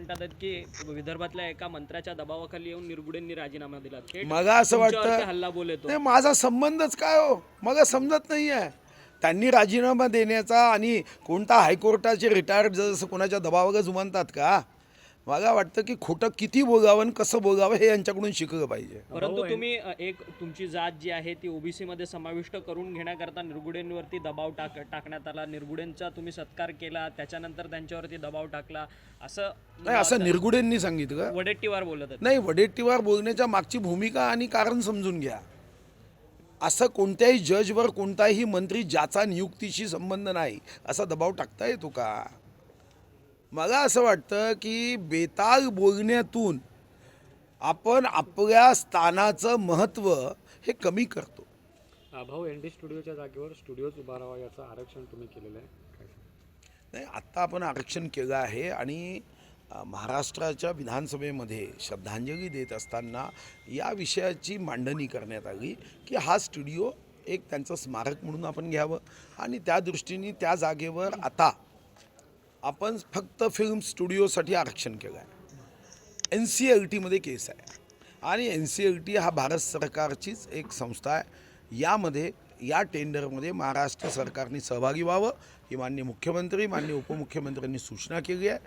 म्हणतात की विदर्भातल्या एका मंत्र्याच्या दबावाखाली येऊन निरगुडेंनी राजीनामा दिला. मला असं वाटतं हल्ला बोल येतो. नाही माझा संबंधच काय हो? मला समजत नाही आहे त्यांनी राजीनामा देण्याचा आणि कोणता हायकोर्टाचे रिटायर्ड जसं कोणाच्या दबावाला जुमानतात का? मला वाटतं की खोटं किती बोलावं आणि कसं बोलावं हे यांच्याकडून शिकलं पाहिजे. परंतु तुम्ही अ, एक तुमची जात जी आहे ती ओबीसी मध्ये समाविष्ट करून घेण्याकरता निरगुडेंवरती दबाव टाक टाकण्यात आला. निरगुडेंचा तुम्ही सत्कार केला त्याच्यानंतर त्यांच्यावरती दबाव टाकला. असं नाही असं निरगुडेंनी सांगितलं. वडेट्टीवार बोलत नाही वडेट्टीवार बोलण्याच्या मागची भूमिका आणि कारण समजून घ्या. असं कोणत्याही जजवर कोणताही मंत्री ज्याचा नियुक्तीशी संबंध नाही असा दबाव टाकता येतो का? मला असं वाटतं की बेताल बोलण्यातून आपण आपल्या स्थानाचं महत्त्व हे कमी करतो. भाऊ एन डी स्टुडिओच्या जागेवर स्टुडिओच उभारावा याचं आरक्षण तुम्ही केलेलं आहे? नाही आत्ता आपण आरक्षण केलं आहे आणि महाराष्ट्राच्या विधानसभेमध्ये श्रद्धांजली देत असताना या विषयाची मांडणी करण्यात आली की हा स्टुडिओ एक त्यांचं स्मारक म्हणून आपण घ्यावं. आणि त्या दृष्टीने त्या जागेवर आता आपण फक्त फिल्म स्टुडिओसाठी आरक्षण केलं आहे. एन सी एल टीमध्ये केस आहे. आणि एन सी एल टी हा भारत सरकारचीच एक संस्था आहे. यामध्ये या टेंडरमध्ये महाराष्ट्र सरकारने सहभागी व्हावं ही माननीय मुख्यमंत्री माननीय उपमुख्यमंत्र्यांनी सूचना केली आहे.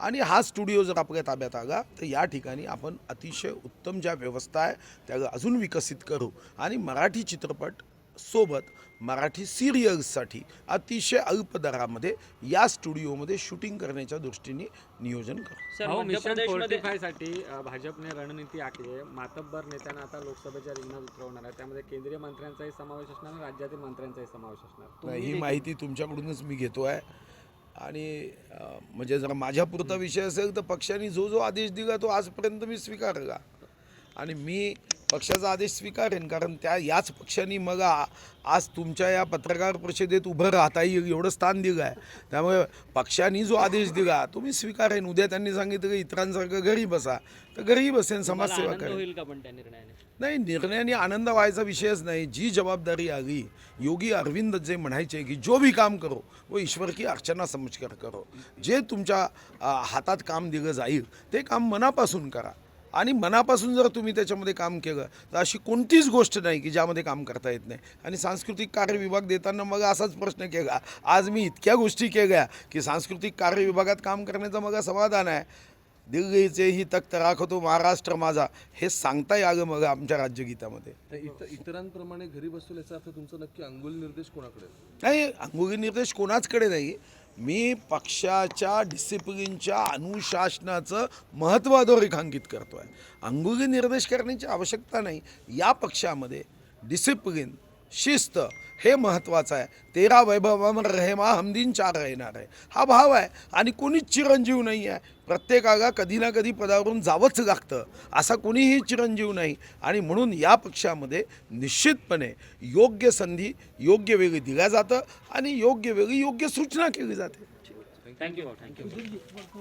आणि हा स्टुडिओ जर आपल्या ताब्यात आला तर या ठिकाणी आपण अतिशय उत्तम ज्या व्यवस्था आहे त्या अजून विकसित करू. आणि मराठी चित्रपट सोबत मराठी सिरियल्ससाठी अतिशय अल्प दरामध्ये या स्टुडिओमध्ये शूटिंग करण्याच्या दृष्टीने नियोजन करू सर भाऊ मध्य मिशन प्रदेशमध्ये फोर्टी साठी भाजपने रणनीती आखली आहे. मातब्बर नेत्यांना आता लोकसभेच्या रिंगणात उतरवणार आहे. त्यामध्ये केंद्रीय मंत्र्यांचाही समावेश असणार आणि राज्यातील मंत्र्यांचाही समावेश असणार. नाही, ही माहिती तुमच्याकडूनच मी घेतो आहे. आणि अं, म्हणजे जर माझ्यापुरता विषय असेल तर पक्षाने जो जो आदेश दिला तो आजपर्यंत मी स्वीकारला. आणि मी पक्षाचा आदेश स्वीकारेन कारण त्या याच पक्षाने मग आज तुमच्या या पत्रकार परिषदेत उभं राहता येईल एवढं स्थान दिलं आहे त्यामुळे पक्षाने जो आदेश दिला तो मी स्वीकारेन. उद्या त्यांनी सांगितलं की इतरांसारखं घरी बसा. तर घरी बसेन समाजसेवा करेन. नाही निर्णयाने आनंद व्हायचा विषयच नाही. जी जबाबदारी आली योगी अरविंद जे म्हणायचे की जो भी काम करो वो ईश्वर की अर्चना समजकर करो. जे तुमच्या हातात काम दिलं जाईल ते काम मनापासून करा. आणि मनापासून जर तुम्ही त्याच्यामध्ये काम केलं तर अशी कोणतीच गोष्ट नाही की ज्यामध्ये काम करता येत नाही. आणि सांस्कृतिक कार्य विभाग देताना मग असाच प्रश्न केला. आज मी इतक्या गोष्टी केल्या की सांस्कृतिक कार्य विभागात काम करण्याचं मग समाधान आहे. दिल्लीचे ही तख्त राखतो महाराष्ट्र माझा हे सांगता आलं मग आमच्या राज्यगीतामध्ये. तर इतर इतरांप्रमाणे घरी बसतो याचा अर्थ तुमचा नक्की अंगुल निर्देश कोणाकडे? नाही अंगुली निर्देश कोणाचकडे नाही. मी पक्षाच्या डिसिप्लिनच्या अनुशासनाचं महत्त्व अधोरेखांकित करतो आहे अंगुली निर्देश करण्याची आवश्यकता नाही. या पक्षामध्ये डिसिप्लिन शिस्त हे महत्त्वाचं आहे. तेरा वैभव रहेमा हमदीन चार राहणार आहे. हा भाव आहे आणि कोणीच चिरंजीव नाही आहे. प्रत्येकाला कधी ना कधी पदावरून जावंच लागतं. असा कोणीही चिरंजीव नाही आणि म्हणून या पक्षामध्ये निश्चितपणे योग्य संधी योग्य वेळी दिल्या जातं आणि योग्य वेळी योग्य सूचना केली जाते. Thank you thank you